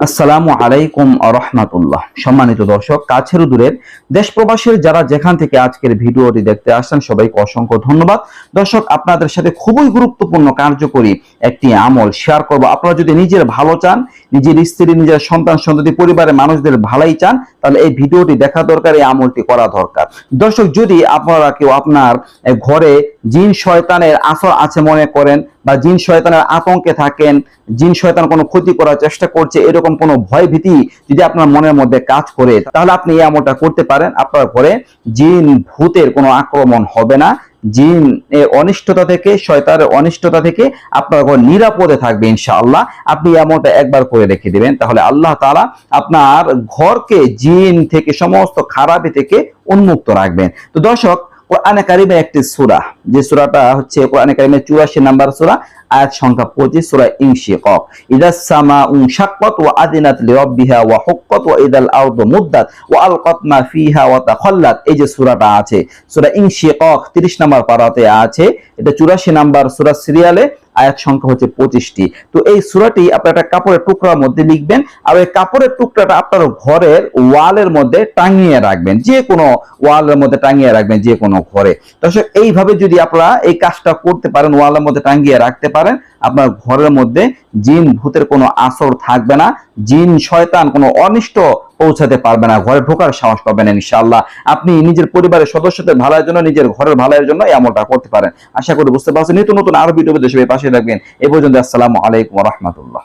আসসালামু আলাইকুম রহমাতুল্লাহ। সম্মানিত দর্শক, কাছের দূরের দেশ প্রবাসীর যারা যেখান থেকে আজকের ভিডিওটি দেখতে আসছেন, সবাইকে অসংখ্য ধন্যবাদ। দর্শক, আপনাদের সাথে খুবই গুরুত্বপূর্ণ কার্যকরী একটি আমল শেয়ার করব। আপনারা যদি নিজের ভালো চান, নিজের স্ত্রী, নিজের সন্তান, সন্ততি, পরিবারের মানুষদের ভালাই চান, তাহলে এই ভিডিওটি দেখা দরকার, এই আমলটি করা দরকার। দর্শক, যদি আপনারা কেউ আপনার ঘরে জিন শয়তানের আসর আছে মনে করেন বা জিন শয়তানের আতঙ্কে থাকেন, জিন শয়তান কোনো ক্ষতি করার চেষ্টা করছে, এরকম কোনো ভয় ভীতি যদি আপনার মনের মধ্যে কাজ করে, তাহলে আপনি এই আমলটা করতে পারেন। আপনার ঘরে জিন ভূতের কোনো আক্রমণ হবে না। জিন অনিষ্টতা থেকে, শয়তানের অনিষ্টতা থেকে আপনার ঘর নিরাপদে থাকবে ইনশাআল্লাহ। আপনি এই আমলটা একবার করে রেখে দিবেন। তাহলে আল্লাহ তাআলা আপনার ঘরকে জিন থেকে, সমস্ত খারাপি থেকে উন্মুক্ত রাখবেন। তো দর্শক, কোরআনে কারিমের একটি সূরা যে সূরাটা হচ্ছে কোরআনে কারিমের 84 নাম্বার সূরা, আয়াত সংখ্যা 25 সূরা ইনশিকাক ইদা সামা উনশাক্কাত ওয়া আদিনাত লিরাব্বিহা ওয়া হুক্কাত ওয়া ইদাল আরদু মুদ্দাত ওয়া আলকাত মা ফিহা ওয়া তাখাল্লাত। এই যে সূরাটা আছে, সূরা ইনশিকাক 30 নাম্বার পারাতে আছে, এটা 84 নাম্বার সূরা সিরিয়ালে আয়াত সংখ্যা হচ্ছে পঁচিশটি। তো এই সূরাটি আপনার একটা কাপড়ের টুকরার মধ্যে লিখবেন, আর ওই কাপড়ের টুকরাটা আপনার ঘরের ওয়ালের মধ্যে টাঙিয়ে রাখবেন যে কোনো ওয়ালের মধ্যে টাঙিয়ে রাখবেন যে কোনো ঘরে। দর্শক, এইভাবে যদি আপনারা এই কাজটা করতে পারেন, ওয়ালের মধ্যে টাঙিয়ে রাখতে পারেন, আপনার ঘরের মধ্যে জিন ভূতের কোনো আসর থাকবে না, জিন, শয়তান কোনো অনিষ্ট পৌঁছাতে পারবে না, ঘরে ঢোকার সাহস পাবেন না ইনশাআল্লাহ। আপনি নিজের পরিবারের সদস্যদের ভালোর জন্য, নিজের ঘরের ভালোর জন্য এই আমলটা করতে পারেন। আশা করি বুঝতে পারছেন। নিত্য নতুন আরও ভিডিও দেশে পাশে রাখবেন এ পর্যন্ত আসসালামু আলাইকুম রহমতুল্লাহ।